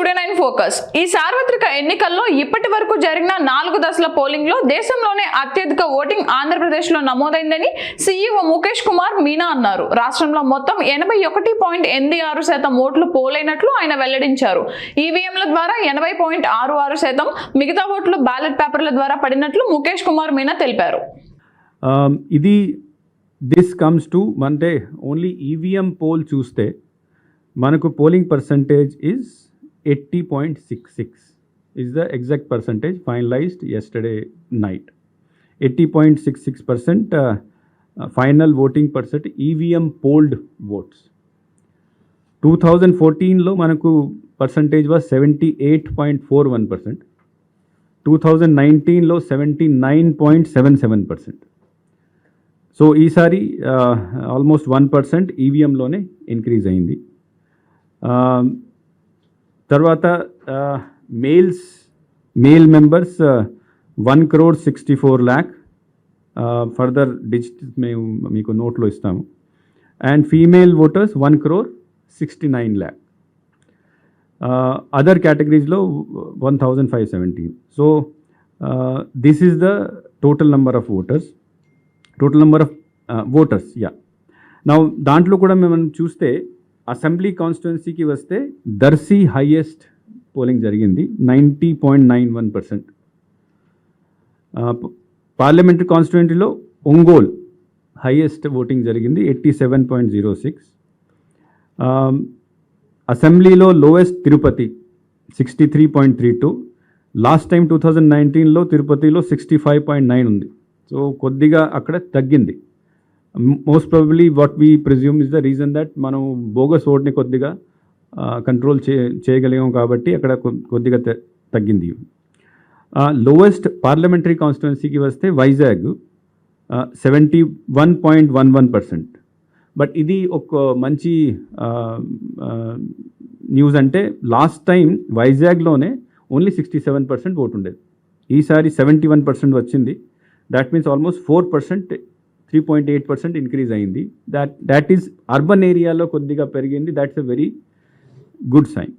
Studio nine focus ఈ సార్వత్రిక ఎన్నికల్లో ఇప్పటి వరకు జరిగిన నాలుగు దశల పోలింగ్లో దేశంలోనే అత్యధిక ఓటింగ్ ఆంధ్రప్రదేశ్లో నమోదైందని సీఈఓ ముఖేష్ కుమార్ మీనా అన్నారు. రాష్ట్రంలో మొత్తం ఎనభై ఒకటి పాయింట్ ఎనిమిది ఆరు శాతం ఓట్లు పోలైనట్లు ఆయన వెల్లడించారు. ఈవీఎంల ద్వారా ఎనభై పాయింట్ ఆరు ఆరు శాతం మిగతా ఓట్లు బ్యాలెట్ పేపర్ల ద్వారా పడినట్లు ముఖేష్ కుమార్ మీనా తెలిపారు. ఇది దిస్ కమ్స్ టు అంటే ఓన్లీ ఈవీఎం పోల్ చూస్తే మనకు polling percentage is 80.66 is the exact percentage finalized yesterday night. 80.66 percent uh, uh, final voting percent EVM polled votes. 2014లో మనకు percentage was seventy eight point four one percent two thousand నైన్టీన్లో seventy nine point seven seven percent so ఈసారి almost one percent ఈవీఎంలోనే increase అయింది తర్వాత males male members one crore sixty four lakh further digit మేము మీకు నోట్లో ఇస్తాము and female voters one crore sixty nine lakh other కేటగిరీస్లో one thousand five seventeen so this is the total number of voters total number of voters yeah నా దాంట్లో కూడా మేము చూస్తే assembly కాన్స్టిట్యున్సీకి వస్తే దర్శీ హైయెస్ట్ పోలింగ్ జరిగింది ninety point nine one percent. Parliamentary కాన్స్టిట్యున్సీలో Ongole highest voting జరిగింది eighty seven point zero six. అసెంబ్లీలో lowest Tirupati sixty three point three two. Last time two thousand నైన్టీన్లో తిరుపతిలో సిక్స్టీ ఫైవ్ పాయింట్ నైన్ ఉంది. So కొద్దిగా అక్కడ తగ్గింది. Most probably what we presume is the reason that మనం bogus ఓట్ని కొద్దిగా కంట్రోల్ చే చేయగలిగాం కాబట్టి అక్కడ కొద్దిగా తగ్గింది. లోవెస్ట్ పార్లమెంటరీ కాన్స్టిట్యున్సీకి వస్తే Vizag seventy one point one one percent but ఇది ఒక మంచి న్యూస్ అంటే last time వైజాగ్లోనే only sixty seven percent vote ఉండేది ఈసారి సెవెంటీ వన్ పర్సెంట్ వచ్చింది. That means almost four percent three point eight percent increase అయింది. దాట్ దాట్ ఈస్ అర్బన్ ఏరియాలో కొద్దిగా పెరిగింది. That's a very good sign